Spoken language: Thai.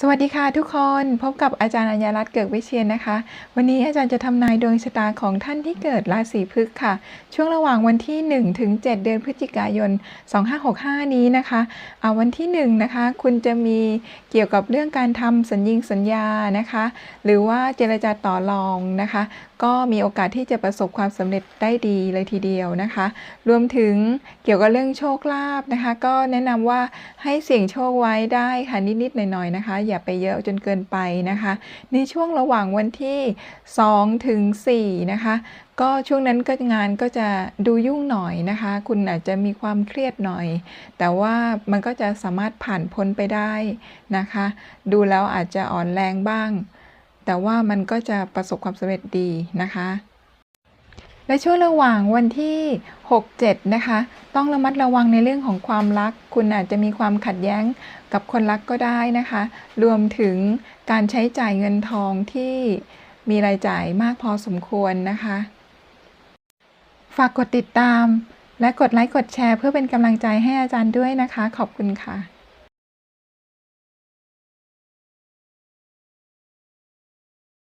สวัสดีค่ะทุกคนพบกับอาจารย์อัญญารัตน์เกิดวิเชียนนะคะ วันนี้อาจารย์จะทำนายดวงชะตาของท่านที่เกิดราศีพฤษภค่ะ ช่วงระหว่างวันที่1ถึง7เดือนพฤศจิกายน 2565 นี้นะคะเอาวันที่1นะคะคุณจะมีเกี่ยวกับเรื่องการทำสัญญิงสัญญานะคะ หรือว่าเจรจาต่อรองนะคะ ก็มีโอกาสที่จะประสบความสำเร็จได้ดีเลยทีเดียวนะคะ รวมถึงเกี่ยวกับเรื่องโชคลาภนะคะ ก็แนะนำว่าให้เสี่ยงโชคไว้ได้ค่ะนิดๆหน่อยๆนะคะอย่าไปเยอะจนเกินไปนะคะ ในช่วงระหว่างวันที่2ถึง4นะคะก็ช่วงนั้นก็งานก็จะดูยุ่งหน่อยนะคะ คุณอาจจะมีความเครียดหน่อย แต่ว่ามันก็จะสามารถผ่านพ้นไปได้นะคะ ดูแล้วอาจจะอ่อนแรงบ้าง แต่ว่ามันก็จะประสบความสำเร็จดีนะคะ และช่วงระหว่างวันที่ 6-7 นะคะ ต้องระมัดระวังในเรื่องของความรัก คุณอาจจะมีความขัดแย้งกับคนรักก็ได้นะคะ รวมถึงการใช้จ่ายเงินทองที่มีรายจ่ายมากพอสมควรนะคะ ฝากกดติดตาม และกดไลค์กดแชร์ เพื่อเป็นกำลังใจให้อาจารย์ด้วยนะคะ ขอบคุณค่ะ